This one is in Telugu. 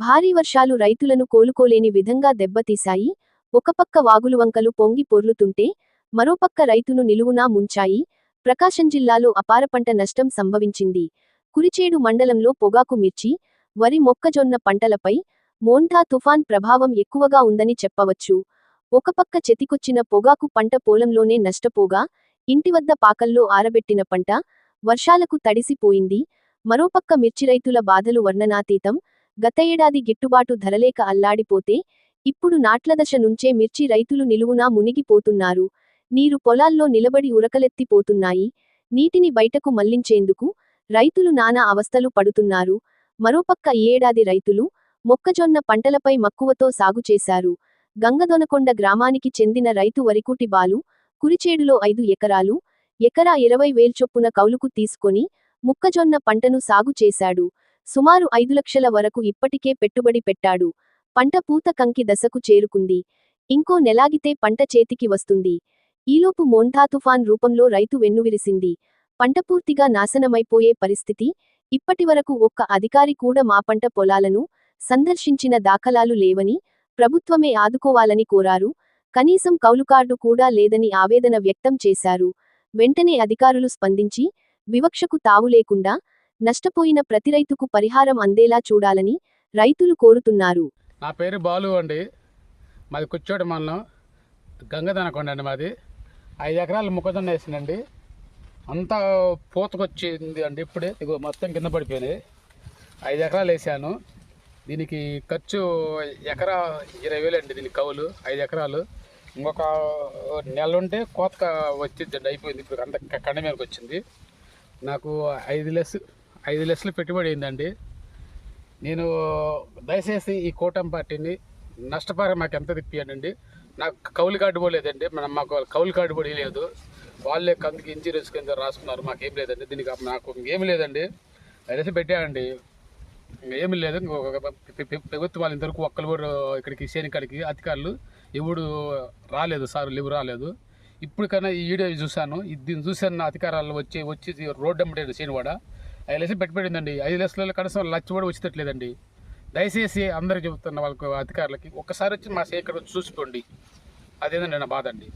భారీ వర్షాలు రైతులను కోలుకోలేని విధంగా దెబ్బతీశాయి. ఒకపక్క వాగులు వంకలు పొంగి పొర్లుతుంటే మరోపక్క రైతును నిలువునా ముంచాయి. ప్రకాశం జిల్లాలో అపార పంట నష్టం సంభవించింది. కురిచేడు మండలంలో పొగాకు మిర్చి వరి మొక్కజొన్న పంటలపై మోంఠా తుఫాన్ ప్రభావం ఎక్కువగా ఉందని చెప్పవచ్చు. ఒకపక్క చెతికొచ్చిన పొగాకు పంట పొలంలోనే నష్టపోగా ఇంటివద్ద పాకల్లో ఆరబెట్టిన పంట వర్షాలకు తడిసిపోయింది. మరోపక్క మిర్చి రైతుల బాధలు వర్ణనాతీతం. గత ఏడాది గిట్టుబాటు ధరలేక అల్లాడిపోతే ఇప్పుడు నాట్లదశ నుంచే మిర్చి రైతులు నిలువునా మునిగిపోతున్నారు. నీరు పొలాల్లో నిలబడి ఉరకలెత్తిపోతున్నాయి. నీటిని బయటకు మళ్ళించేందుకు రైతులు నానా అవస్థలు పడుతున్నారు. మరోపక్క ఈ ఏడాది రైతులు మొక్కజొన్న పంటలపై మక్కువతో సాగు చేశారు. గంగదొనకొండ గ్రామానికి చెందిన రైతు వరికుటి బాలు కురిచేడులో ఐదు ఎకరాలు ఎకరా ఇరవై వేల్చొప్పున కౌలుకు తీసుకొని మొక్కజొన్న పంటను సాగు చేశాడు. సుమారు ఐదు లక్షల వరకు ఇప్పటికే పెట్టుబడి పెట్టాడు. పంట పూత కంకి దశకు చేరుకుంది. ఇంకో నెలాగితే పంట చేతికి వస్తుంది. ఈలోపు మోంఠా తుఫాన్ రూపంలో రైతు వెన్నువిరిసింది. పంట పూర్తిగా నాశనమైపోయే పరిస్థితి ఇప్పటివరకు ఒక్క అధికారి కూడా మా పంట పొలాలను సందర్శించిన దాఖలాలు లేవని ప్రభుత్వమే ఆదుకోవాలని కోరారు. కనీసం కౌలుకార్డు కూడా లేదని ఆవేదన వ్యక్తం చేశారు. వెంటనే అధికారులు స్పందించి వివక్షకు తావు లేకుండా నష్టపోయిన ప్రతి రైతుకు పరిహారం అందేలా చూడాలని రైతులు కోరుతున్నారు. నా పేరు బాలు అండి. మాది కుచ్చోటి మండలం గంగదనకొండ అండి మాది. ఐదు ఎకరాలు మొక్కజొన్న వేసిందండి అంతా పూతకొచ్చింది అండి ఇప్పుడే. ఇగో మొత్తం కింద పడిపోయినాయి. ఐదు ఎకరాలు వేసాను. దీనికి ఖర్చు ఎకరా ఇరవై వేలు అండి దీనికి కవులు ఐదు ఎకరాలు. ఇంకొక నెల ఉంటే కోత వచ్చిందండి అయిపోయింది. ఇప్పుడు అంత కండ మీదకి వచ్చింది. నాకు ఐదు లెస్ ఐదు లక్షలు పెట్టుబడి అయిందండి. నేను దయచేసి ఈ కూటమి పార్టీని నష్టపరం మాకు ఎంత తిప్పియానండి? నాకు కౌలు కార్డు కూడా లేదండి. మనం మాకు కౌలు కార్డు కూడా లేదు. వాళ్ళే కందుకు ఇన్సూరెన్స్ కింద రాసుకున్నారు. మాకేం లేదండి. దీనికి నాకు ఏమి లేదండి. దయచేసి పెట్టానండి ఏమి లేదు. ఇంకొక పె- ప్రభుత్వాలు ఇంతవరకు ఒక్కరు కూడా ఇక్కడికి సేనికాడికి అధికారులు ఎవడు రాలేదు సార్. లేవు రాలేదు. ఇప్పటికైనా ఈ వీడియో చూశాను. దీన్ని చూశాను. నా అధికారాలు వచ్చి వచ్చి రోడ్డు అమ్మటాడు శనివాడ ఐదు లక్షలు పెట్టుబడిందండి ఐదు లక్షల కనీసం లక్ష కూడా వచ్చేటట్లేదండి. దయచేసి అందరికి చెబుతున్న వాళ్ళకు అధికారులకి ఒక్కసారి వచ్చి మా సేకరణ చూసుకోండి. అదేదండి నా బాధ అండి.